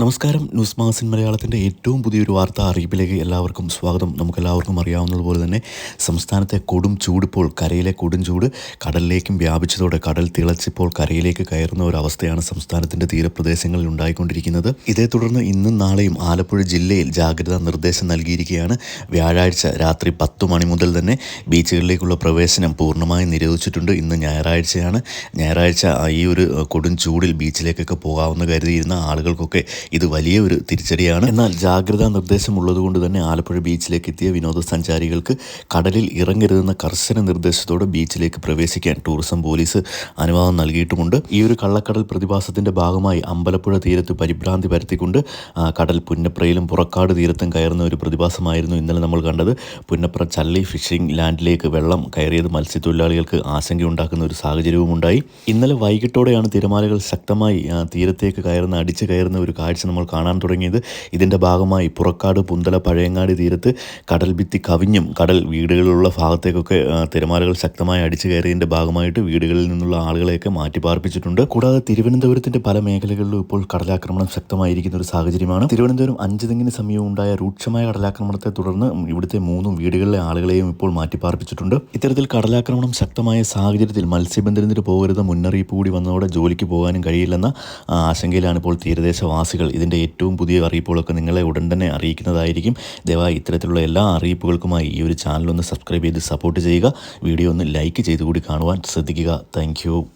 നമസ്കാരം. ന്യൂസ് മാസിൻ മലയാളത്തിന്റെ ഏറ്റവും പുതിയൊരു വാർത്താ അറിയിപ്പിലേക്ക് എല്ലാവർക്കും സ്വാഗതം. നമുക്കെല്ലാവർക്കും അറിയാവുന്നതുപോലെ തന്നെ സംസ്ഥാനത്തെ കൊടും ചൂടിപ്പോൾ കരയിലെ കൊടും ചൂട് കടലിലേക്കും വ്യാപിച്ചതോടെ കടൽ തിളച്ചിപ്പോൾ കരയിലേക്ക് കയറുന്ന ഒരു അവസ്ഥയാണ് സംസ്ഥാനത്തിന്റെ തീരപ്രദേശങ്ങളിൽ ഉണ്ടായിക്കൊണ്ടിരിക്കുന്നത്. ഇതേ തുടർന്ന് ഇന്നും നാളെയും ആലപ്പുഴ ജില്ലയിൽ ജാഗ്രതാ നിർദ്ദേശം നൽകിയിരിക്കുകയാണ്. വ്യാഴാഴ്ച രാത്രി പത്ത് മണി മുതൽ തന്നെ ബീച്ചുകളിലേക്കുള്ള പ്രവേശനം പൂർണമായും നിരോധിച്ചിട്ടുണ്ട്. ഇന്ന് ഞായറാഴ്ചയാണ്. ഞായറാഴ്ച ഈ ഒരു കൊടും ചൂടിൽ ബീച്ചിലേക്കൊക്കെ പോകാവുന്ന കരുതിയിരുന്ന ആളുകൾക്കൊക്കെ ഇത് വലിയ ഒരു തിരിച്ചടിയാണ്. എന്നാൽ ജാഗ്രതാ നിർദ്ദേശം ഉള്ളതുകൊണ്ട് തന്നെ ആലപ്പുഴ ബീച്ചിലേക്ക് എത്തിയ വിനോദസഞ്ചാരികൾക്ക് കടലിൽ ഇറങ്ങരുതെന്ന കർശന നിർദ്ദേശത്തോടെ ബീച്ചിലേക്ക് പ്രവേശിക്കാൻ ടൂറിസം പോലീസ് അനുവാദം നൽകിയിട്ടുമുണ്ട്. ഈ ഒരു കള്ളക്കടൽ പ്രതിഭാസത്തിന്റെ ഭാഗമായി അമ്പലപ്പുഴ തീരത്ത് പരിഭ്രാന്തി പരത്തിക്കൊണ്ട് കടൽ പുന്നപ്രയിലും പുറക്കാട് തീരത്തും കയറുന്ന ഒരു പ്രതിഭാസമായിരുന്നു ഇന്നലെ നമ്മൾ കണ്ടത്. പുന്നപ്ര ചള്ളി ഫിഷിംഗ് ലാൻഡിലേക്ക് വെള്ളം കയറിയത് മത്സ്യത്തൊഴിലാളികൾക്ക് ആശങ്കയുണ്ടാക്കുന്ന ഒരു സാഹചര്യവും ഉണ്ടായി ഇന്നലെ വൈകിട്ടോടെയാണ് തിരമാലകൾ ശക്തമായി തീരത്തേക്ക് കയറുന്ന അടിച്ചു കയറുന്ന ഒരു കാഴ്ച നമ്മൾ കാണാൻ തുടങ്ങിയത്. ഇതിന്റെ ഭാഗമായി പുറക്കാട് പുന്തല പഴയങ്ങാടി തീരത്ത് കടൽ ഭിത്തി കവിഞ്ഞും കടൽ വീടുകളിലുള്ള ഭാഗത്തേക്കൊക്കെ തിരമാലകൾ ശക്തമായി അടിച്ചു കയറിയതിന്റെ ഭാഗമായിട്ട് വീടുകളിൽ നിന്നുള്ള ആളുകളെയൊക്കെ മാറ്റി പാർപ്പിച്ചിട്ടുണ്ട് കൂടാതെ തിരുവനന്തപുരത്തിന്റെ പല മേഖലകളിലും ഇപ്പോൾ കടലാക്രമണം ശക്തമായിരിക്കുന്ന ഒരു സാഹചര്യമാണ്. തിരുവനന്തപുരം അഞ്ചുതെങ്ങിന് സമീപം ഉണ്ടായ രൂക്ഷമായ കടലാക്രമണത്തെ തുടർന്ന് ഇവിടുത്തെ മൂന്നും വീടുകളിലെ ആളുകളെയും ഇപ്പോൾ മാറ്റി പാർപ്പിച്ചിട്ടുണ്ട് ഇത്തരത്തിൽ കടലാക്രമണം ശക്തമായ സാഹചര്യത്തിൽ മത്സ്യബന്ധനത്തിന് പോകരുത് മുന്നറിയിപ്പ് കൂടി വന്നതോടെ ജോലിക്ക് പോകാനും കഴിയില്ലെന്ന ആശങ്കയിലാണ് ഇപ്പോൾ തീരദേശവാസികൾ ഇതിന്റെ ഏറ്റവും പുതിയ അറിയിപ്പുകളൊക്കെ നിങ്ങളെ ഉടൻ തന്നെ അറിയിക്കുന്നതായിരിക്കും. ദയവായി ഇത്തരത്തിലുള്ള എല്ലാ അറിയിപ്പുകൾക്കുമായി ഈ ഒരു ചാനൽ ഒന്ന് സബ്സ്ക്രൈബ് ചെയ്ത് സപ്പോർട്ട് ചെയ്യുക. വീഡിയോ ഒന്ന് ലൈക്ക് ചെയ്തുകൂടി കാണുവാൻ ശ്രദ്ധിക്കുക. താങ്ക്